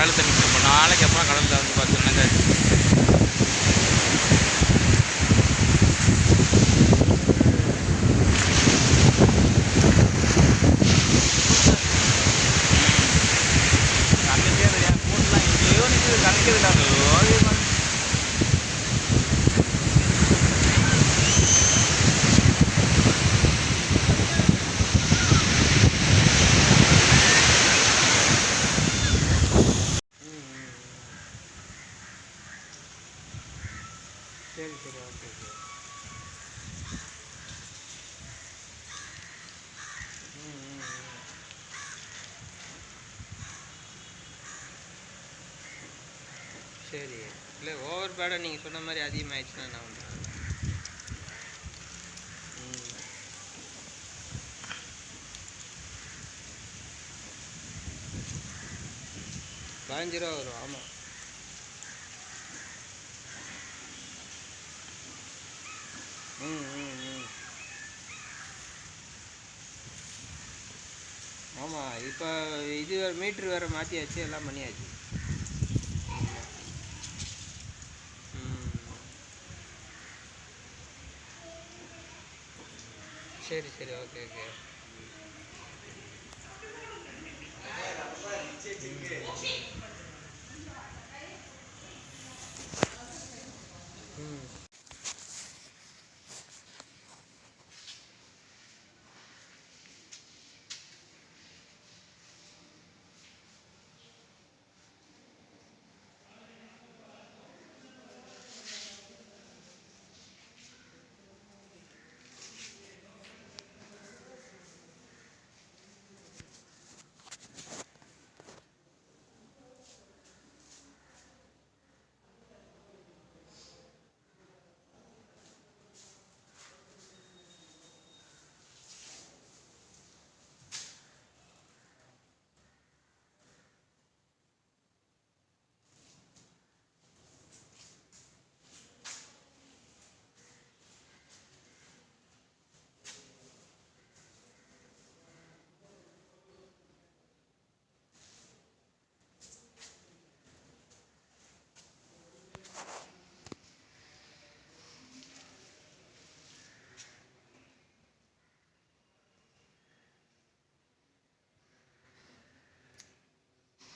கடல் தண்ணி நாளைக்கு அப்புறம் கடல் திறந்து பார்த்தோம்னாக்கா சரி சரி ஓகே ஓகே சரி. இல்லை ஓவர் பேடாக நீங்கள் சொன்ன மாதிரி அதிகமாகிடுச்சுன்னா நான் வந்து பதினஞ்சு ரூபா வரும் ஆமாம் ம் ம் ம் ஆமாம் இப்போ இது மீட்ரு வேறு மாற்றியாச்சு எல்லாம் பண்ணியாச்சு. ம். சரி சரி ஓகே ஓகே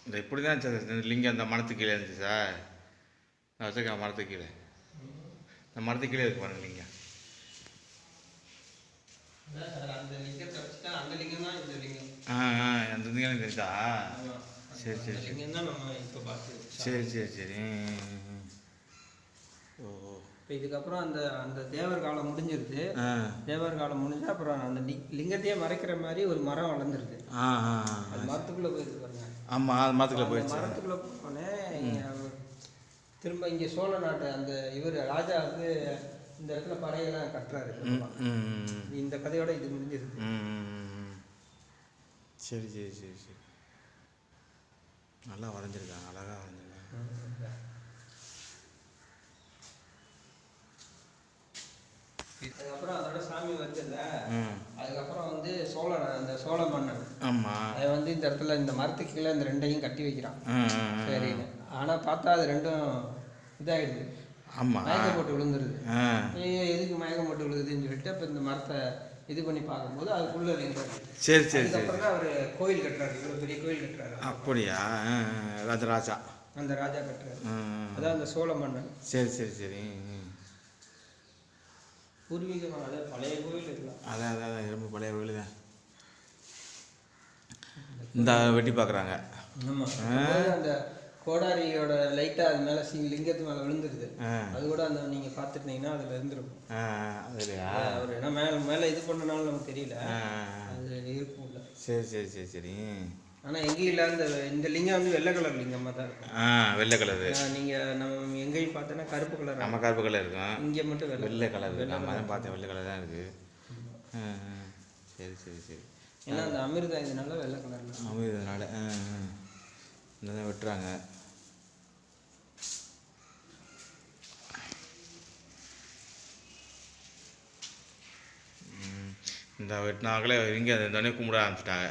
இந்த இப்படி தான் சார் லிங்கம் அந்த மரத்துக்கு கீழே இருந்துச்சு சார். நான் வச்சுருக்கேன் மரத்துக்கு கீழே. இந்த மரத்துக்கு கீழே இருக்கு பாருங்க லிங்கம். ஆ ஆ அந்த லிங்கம் தெரியுதா. சரி, சரி, சரி. சரி சரி சரி. ஓ இப்போ இதுக்கப்புறம் அந்த அந்த தேவர் காலம் முடிஞ்சிருது. தேவர் காலம் முடிஞ்சா அப்புறம் அந்த லிங்கத்தையே மறைக்கிற மாதிரி ஒரு மரம் வளர்ந்துருது. அது மரத்துக்குள்ள போயிருக்கு பாருங்க. ஆமாம் அது மரத்துக்குள்ள போயிடுச்சு. மரத்துக்குள்ள போனோடனே திரும்ப இங்க சோழ நாட்டு அந்த இவர் ராஜா வந்து இந்த இடத்துல படையெல்லாம் கட்டுறாரு இந்த கதையோட இது முடிஞ்சிருது. ம், ம், ம். சரி சரி சரி சரி. நல்லா வரைஞ்சிருக்காங்க அழகாக வரைஞ்சிருக்காங்க. அதுக்கப்புறம் அதோட சாமி வருதுல்ல ம். அதுக்கப்புறம் வந்து சோழன் அந்த சோழ மன்னன் அதை வந்து இந்த இடத்துல இந்த மரத்துக்கு கீழே இந்த ரெண்டையும் கட்டி வைக்கிறான். ம் சரின்னு. ஆனா பார்த்தா அது ரெண்டும் இதாயிடுது. ஆமாம் மயக்கம் போட்டு விழுந்துருது. எதுக்கு மயக்கம் போட்டு விழுகுதுன்னு சொல்லிட்டு அப்போ இந்த மரத்தை இது பண்ணி பார்க்கும்போது அதுக்குள்ள. சரி சரி சரி. அவர் கோயில் கட்டுறாரு. இவ்வளோ பெரிய கோயில் கட்டுறாரு. அப்படியா? ராஜராஜா. அந்த ராஜா கட்டுறாரு. அதான் அந்த சோழ மன்னன். சரி சரி சரி. அதாவது பழைய கோயில் இருக்கலாம் அதான் அதான் ரொம்ப பழைய கோயில் தான் இந்த வெட்டி பார்க்குறாங்க அந்த கோடாரியோட லைட்டாக அது மேலே சி லிங்கத்து மேலே விழுந்துருது. அது கூட அந்த நீங்கள் பார்த்துருந்தீங்கன்னா அதில் இருந்திருக்கும். அதுலையா? அவர் ஏன்னா மேலே மேலே இது பண்ணனாலும் நமக்கு தெரியல. அது இருக்கும் இல்லை. சரி சரி சரி சரி. ஆனால் எங்கேயும் இல்லை இந்த இந்த லிங்கம் வந்து வெள்ளை கலர் லிங்கமாக தான் இருக்கும். ஆ வெள்ளை கலரு நீங்கள் நம்ம எங்கேயும் பார்த்தோன்னா கருப்பு கலர் நம்ம கருப்பு கலர் இருக்கும். இங்கே மட்டும் வெள்ளை கலர் நம்ம தான் பார்த்தேன் வெள்ளை கலர் தான் இருக்குது. சரி சரி சரி. ஏன்னா அந்த அமிர்தம் இதனால வெள்ளை கலரில் ஆ. இந்த வெட்டுறாங்க. இந்த வெட்டினாங்களே இங்கே இந்த கும்பிட ஆரம்பிச்சிட்டாங்க.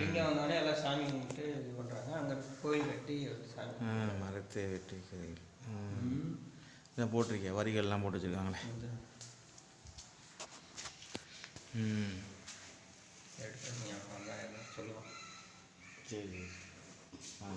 லிங்கம் வந்தோடனே எல்லாம் சாமி கும்பிட்டு இது பண்ணுறாங்க அங்கே கோயில் கட்டி சாமி மரத்தை வெட்டி ம். இதான் போட்டிருக்கேன் வரிகள்லாம் போட்டு வச்சுருக்காங்களே. ம். எடுத்து ஞாபகம் தான் எல்லாம் சொல்லுவோம் சரி ஆ.